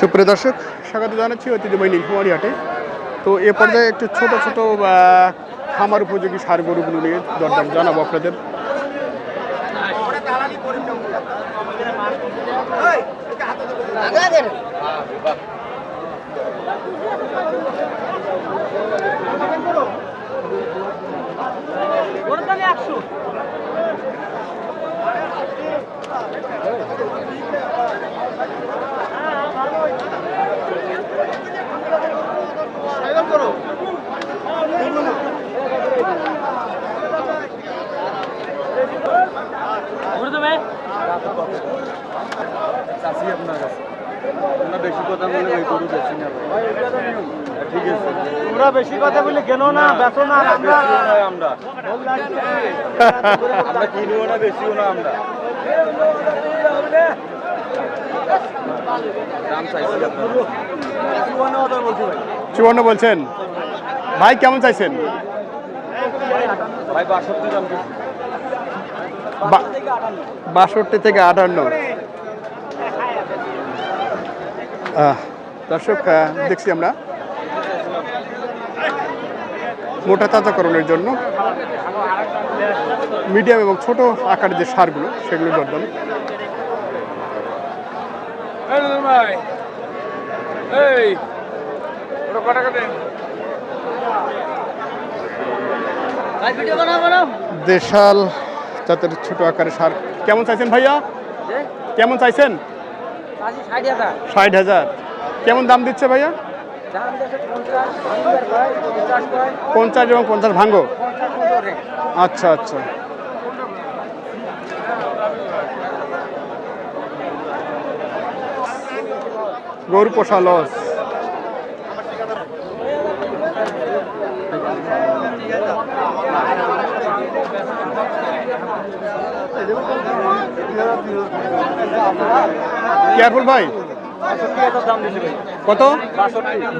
সুপ্রিয় দর্শক, স্বাগত জানাচ্ছি ঐতিহ্যবাহী নীলকুমারী হাটে। তো এ পর্যায়ে একটু ছোট ছোট খামার উপযোগী সার গরুগুলো নিয়ে দরদাম জানাব আপনাদের। চাষি আপনার কাছে। আমরা বেশি কথা বলে ওই গরু বেশি না ঠিক আছে। তোমরা বেশি কথা বলে কেন না বেচো না আমরা বেশিও না আমরা। আমরা কিনিও না বেশিও না আমরা। চুয়ান্ন বলছেন। ভাই কেমন চাইছেন? ভাই বাষট্টি দাম বাষট্টি থেকে আটান্ন। দর্শক দেখছি আমরা। মোটা তাজাকরণের জন্য মিডিয়াম এবং ছোট আকারের যে সারগুলো সেগুলো দরদাম দেশাল জাতের ছোট আকারের সার। কেমন চাইছেন ভাইয়া? কেমন চাইছেন? ষাট হাজার। কেমন দাম দিচ্ছে ভাইয়া? পঞ্চাশ এবং পঞ্চাশ ভাঙ্গো। আচ্ছা আচ্ছা। গরু পোষা লস। কেয়ারফুল ভাই? কত?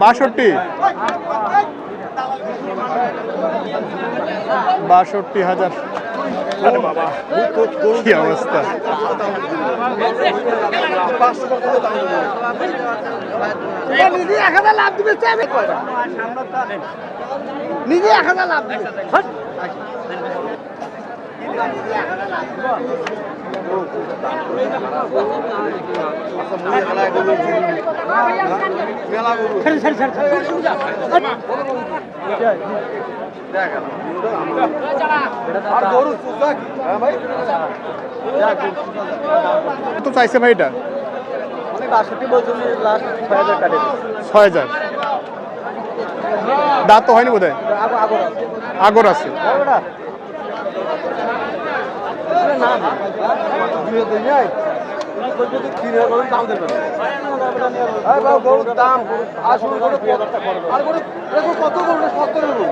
বাষট্টি। বাষট্টি হাজার। কি অবস্থা? নিজে এক হাজার লাভ দিবে নিজে এক হাজার লাভ দিবে। কত চাইছে ভাই এটা? ছয় হাজার। দাঁত তো হয়নি বোধ হয় আগো আগো আগর আছে না না দুই হাজার নাই তিন হাজার করে দাম দেবেন গরুর দাম গরু আর গরু, দেখো কত গরু সত্তর গরু।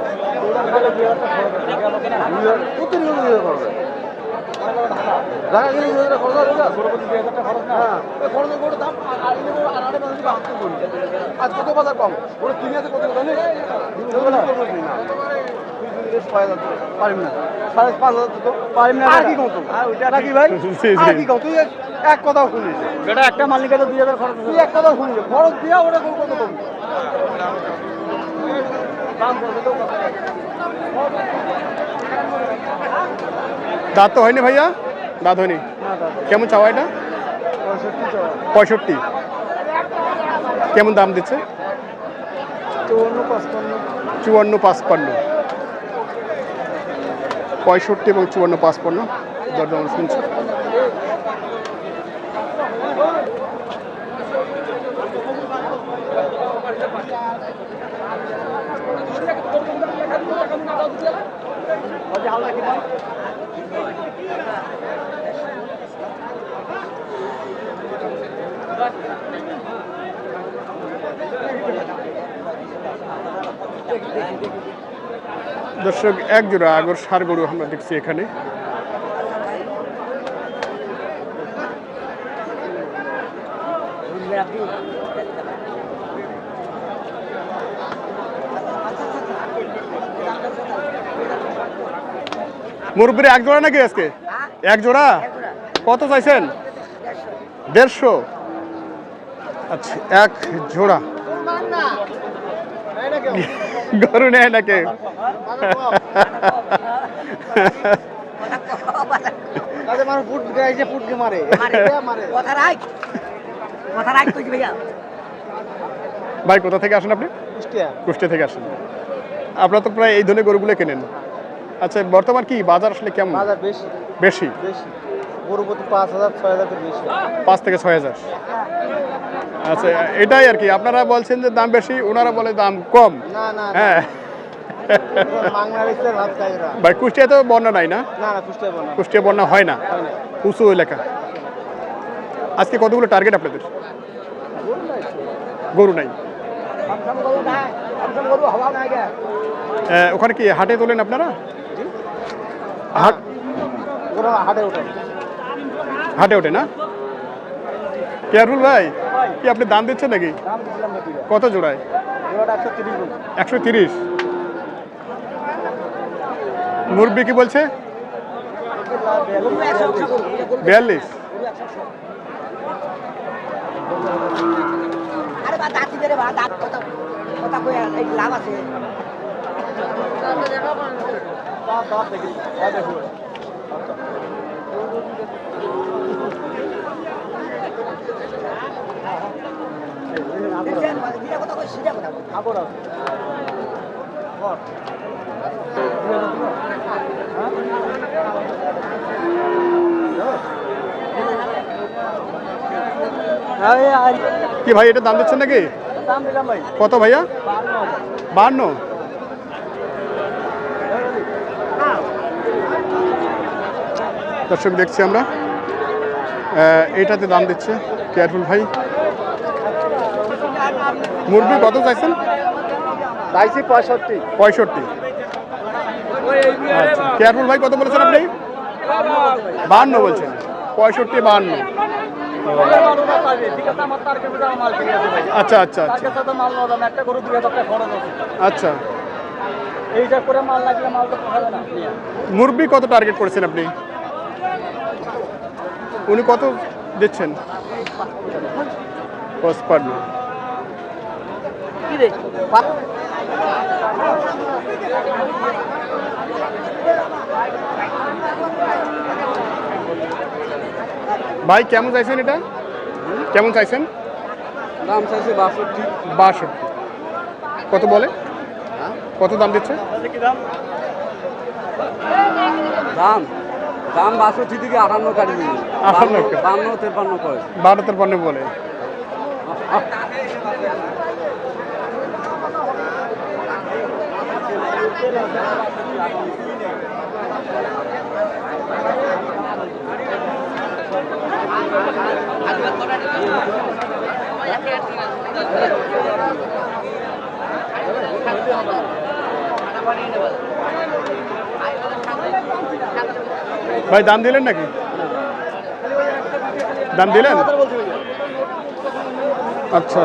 কত নিয়ে করবে জায়গা কিনে দুই হ্যাঁ গরু বাজারে গরু। কত বাজার কম। ওরা কিনে আছে কত পারিম না। সাড়ে পাঁচ হাজার তো পারিম না আর কি কম নাকি ভাই? জি, জি। আর কি কম? তুই এক- এক কথাও শুনিস। এটা একটা মালিকের দুই হাজার খরচ তুই এক কথাও শুনিস। খরচ দিয়া ওটা কত কম? দাঁত তো হয়নি ভাইয়া? দাঁত হয়নি? কেমন চাওয়া এটা? পঁয়ষট্টি পঁয়ষট্টি। কেমন দাম দিচ্ছে? চুয়ান্ন পঁচপান্ন। চুয়ান্ন পাঁচপান্ন। পঁয়ষট্টি এবং চুয়ান্ন পাঁচপন্ন দরদাম শুনছি। দর্শক এক জোড়া আগর সার গরু আমরা দেখছি এখানে। মুরব্বীর এক জোড়া নাকি আজকে? এক জোড়া কত চাইছেন? দেড়শো। আচ্ছা এক জোড়া গরু নেয় না কেউ ভাই কোথা থেকে আসেন আপনি? কুষ্টিয়া। কুষ্টিয়া থেকে আসেন। আপনারা তো প্রায় এই ধরনের গরুগুলো কেনেন। আচ্ছা বর্তমান কি বাজার আসলে কেমন? বেশি? বেশি। গরু প্রতি পাঁচ হাজার ছয় হাজার বেশি। পাঁচ থেকে ছয় হাজার। আচ্ছা এটাই আর কি। আপনারা বলছেন যে দাম বেশি ওনারা বলে দাম কম। না না হ্যাঁ। ভাই কুষ্টিয়া তো বন্যা নাই না? কুষ্টিয়া বন্যা হয় না? হয় উঁচু এলাকা। আজকে কতগুলো টার্গেট আপনাদের? গরু নাই। আহ, ওখানে কি হাটে তোলেন আপনারা? হাট হাটে ওঠে। হাটে ওঠে না? কেয়ারফুল ভাই কি আপনি দাম দিচ্ছেন নাকি? কত জোড়ায়? একশো তিরিশ। মুরব্বি কি বলছে? বিয়াল্লিশ। একশো আরে বা দাঁতি দে রে বা দাঁত কথা কথা কই এই লাভ আছে দাম দাম দেখি দাম দেখি দেখছেন দিটা কথা কই সিধা কথা কই কাপড় আছে কি ভাই এটা দাম দিচ্ছেন নাকি? কত ভাইয়া? বান্ন। দর্শক দেখছি আমরা। আহ, এইটাতে দাম দিচ্ছে। কেয়ারফুল ভাই। মুরগি কত চাইছেন? চাইছি পঁয়ষট্টি। পঁয়ষট্টি। আচ্ছা। কেয়ারফুল ভাই কত বলেছেন আপনি? বাহান্ন বলছেন। পঁয়ষট্টি বাহান্ন। আচ্ছা আচ্ছা আচ্ছা। আচ্ছা। মুরগি কত টার্গেট করেছেন আপনি? উনি কত দিচ্ছেন? পঁচপান্ন ভাই কেমন চাইছেন এটা? কেমন চাইছেন? দাম চাইছে বাষট্টি। বাষট্টি। কত বলে? কত দাম দিচ্ছে? দাম। দাম বাষট্টি থেকে আটান্ন কাটি আটান্ন। বান্ন তেপান্ন করে। বারো তেরপান্ন বলে। ভাই দাম দিলেন নাকি? দাম দিলেন? আচ্ছা।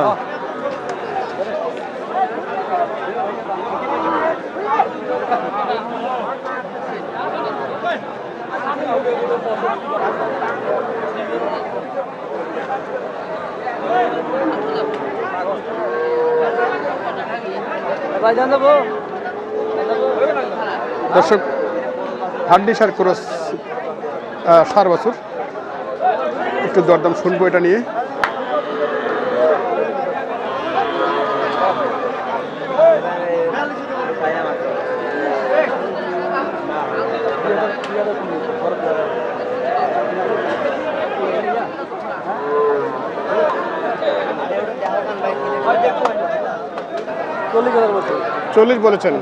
দর্শক হান্ডি সার ক্রস সার বছর। একটু দরদাম শুনব এটা নিয়ে। চল্লিশ বলেছেন।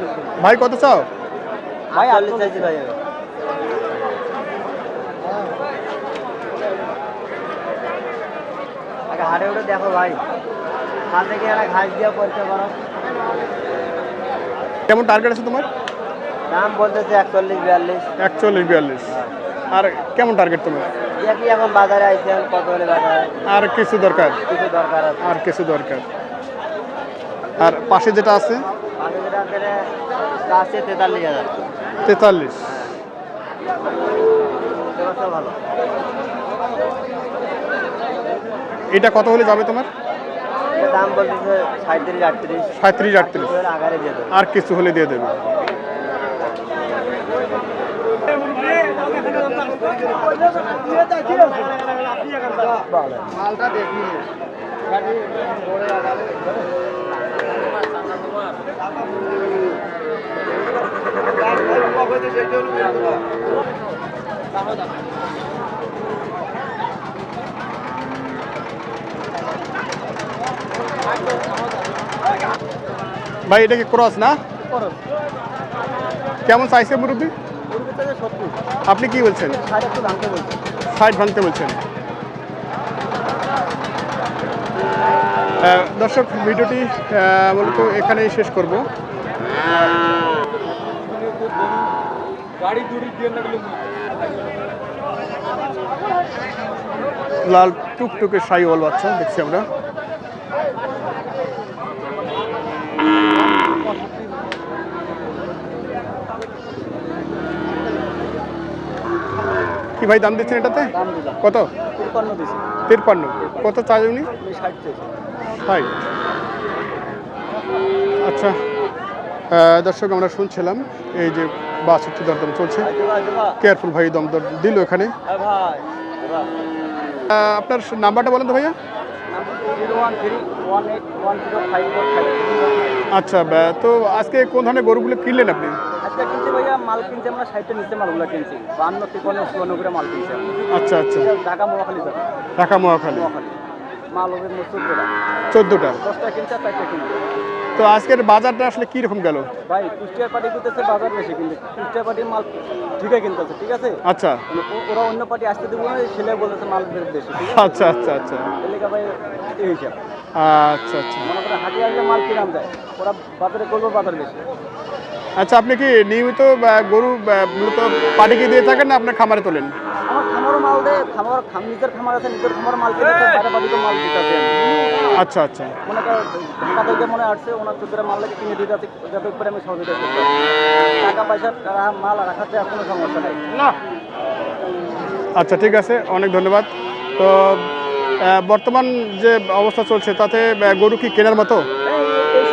ভাই কত চাও? ভাই চাইছি ভাই। হাটে উঠে দেখো ভাই। হাল থেকে একটা ঘাস দিয়ে করতে পারো কেমন টার্গেট আছে তোমার? দাম বলতেছে একচল্লিশ বিয়াল্লিশ। একচল্লিশ বিয়াল্লিশ। আর কেমন টার্গেট তোমার? এখন বাজারে কত হলে বাজারে। আর কিছু দরকার? কিছু দরকার আর কিছু দরকার। আর পাশে যেটা আছে? তেতাল্লিশ এটা কত হলে যাবে তোমার? দাম বলতেছে সাঁত্রিশ আটত্রিশ। সাঁত্রিশ আর কিছু হলে দিয়ে দেবে। মালটা দেখি। ভাই এটা কি ক্রস না? কেমন চাইছে মুরব্বী? আপনি কি বলছেন। ষাট ভাঙতে বলছেন। দর্শক ভিডিওটি মূলত এখানেই শেষ করব। লাল টুকটুকে সাইওয়াল বাচ্চা দেখছি আমরা। কি ভাই দাম দিচ্ছেন এটাতে? কত? তিপ্পান্ন তিরপান্ন কত চাই উনি? ষাট হাই আচ্ছা। দর্শক আমরা শুনছিলাম এই যে বাষট্টি দরদম চলছে। কেয়ারফুল ভাই দম দর দিল এখানে। আপনার নাম্বারটা বলেন তো ভাইয়া। আচ্ছা তো আজকে কোন ধরনের গরুগুলো কিনলেন আপনি? মাল কিনছি আমরা ষাটটা নিচে মালগুলো কিনছি। বান্ন তিপ্পান্ন চুয়ান্ন করে মাল কিনছি আচ্ছা আচ্ছা। ঢাকা মোয়াখালী যাবে। ঢাকা মহাখালী। মোয়াখালী মাল হবে চোদ্দটা। চোদ্দোটা? দশটা কিনছে আর চারটা কিনছে তো আজকের বাজারটা আসলে কি রকম গেল? ভাই কুষ্টিয়ার পার্টি করতেছে বাজার বেশি কিন্তু। কুষ্টিয়ার পার্টির মাল ঠিকই কিনতেছে ঠিক আছে? আচ্ছা। মানে ওরা অন্য পার্টি আসতে দেবো না ছেলে বলতেছে মাল বেশি আচ্ছা আচ্ছা আচ্ছা। এলাকা ভাই এই হিসাব। আচ্ছা আচ্ছা। মনে করে হাটে আসলে মাল কিনাম যায়। ওরা বাজারে করব বাজার বেশি। আচ্ছা আপনি কি নিয়মিত গরু মূলত পাটিকে দিয়ে থাকেন না আপনার খামারে তোলেন? আমার খামারও মাল দেয় খামার খাম নিজের খামার আছে নিজের খামার মাল কিনেছে বাইরে পার্টিতে মাল দিতে আছে আচ্ছা আচ্ছা। মনে কর ঢাকা থেকে মনে আসছে ওনার মাল লাগে কিনে দিতে আছে যাতে করে আমি সহযোগিতা করতে টাকা পয়সা মাল রাখাতে আর কোনো সমস্যা নেই। আচ্ছা ঠিক আছে অনেক ধন্যবাদ। তো বর্তমান যে অবস্থা চলছে তাতে গরু কি কেনার মতো?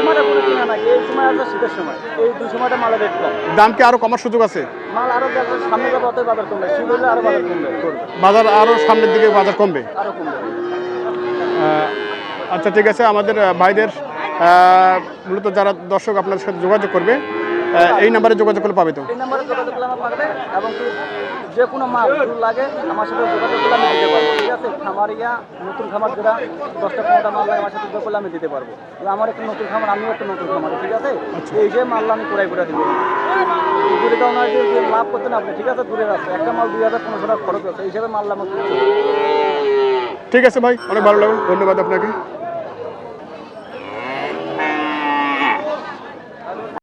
সময়টা কোনো কিনা নাই এই সময় আছে শীতের সময়। এই দুই সময়টা মালের রেট কম। দাম কি আরও কমার সুযোগ আছে? মাল আরও যাবে সামনে যাবে অতই বাজার কমবে। শীত হলে আরও বাজার কমবে বাজার আরও সামনের দিকে বাজার কমবে? আরও কমবে। আচ্ছা ঠিক আছে আমাদের ভাইদের মূলত যারা দর্শক আপনার সাথে যোগাযোগ করবে এই নাম্বারে যোগাযোগ করলে পাবে তো? এই নাম্বারে যোগাযোগ করলে পারবে এবং যে কোনো মাল যদি লাগে আমার সাথে যোগাযোগ করলে আমি দিতে পারব। ঠিক আছে? খামারিয়া নতুন খামার যেটা দশটা পনেরোটা মাল লাগে আমার সাথে যোগাযোগ করলে আমি দিতে পারব। আমার একটা নতুন খামার আমিও একটা নতুন খামার ঠিক আছে? এই যে মাল আমি কোড়াই করে দিব। দূরে তো ওনার লাভ করতে না আপনি ঠিক আছে? দূরে আছে একটা মাল দুই হাজার পনেরোশো টাকা খরচ আছে এই হিসাবে মাল আমার ঠিক আছে ভাই অনেক ভালো লাগল ধন্যবাদ আপনাকে।